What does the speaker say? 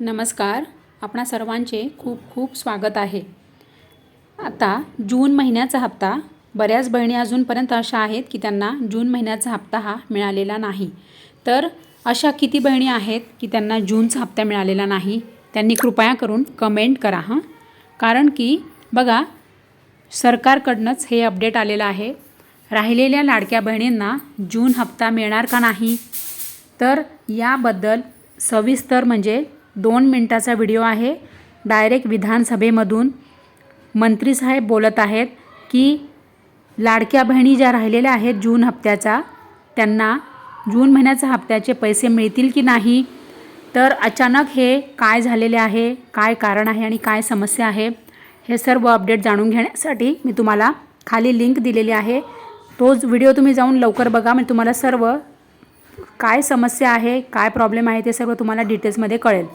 नमस्कार. आपणा सर्वांचे खूप खूप स्वागत आहे. आता जून महिन्याचा हप्ता बऱ्याच बहिणी अजूनपर्यंत अशा आहेत की त्यांना जून महिन्याचा हप्ता हा मिळालेला नाही. तर अशा किती बहिणी आहेत की त्यांना जूनचा हप्ता मिळालेला नाही? त्यांनी कृपया करून कमेंट करा हां. कारण की बघा सरकारकडनंच हे अपडेट आलेलं आहे. राहिलेल्या लाडक्या बहिणींना जून हप्ता मिळणार का नाही? तर याबद्दल सविस्तर म्हणजे दोन मिनटाचा व्हिडिओ आहे. डायरेक्ट विधानसभेमधून मंत्रीसाहेब बोलत आहेत की लाडक्या बहिणी ज्या राहिलेल्या आहेत जून हप्त्याचा त्यांना जून महिन्याच्या हप्त्याचे पैसे मिळतील की नाही? तर अचानक हे काय झालेले आहे काय कारण आहे आणि काय समस्या आहे हे सर्व अपडेट जाणून घेण्यासाठी मी तुम्हाला खाली लिंक दिलेली आहे. तोच व्हिडिओ तुम्ही जाऊन लवकर बघा. म्हणजे तुम्हाला सर्व काय समस्या आहे काय प्रॉब्लेम आहे ते सर्व तुम्हाला डिटेल्समध्ये कळेल.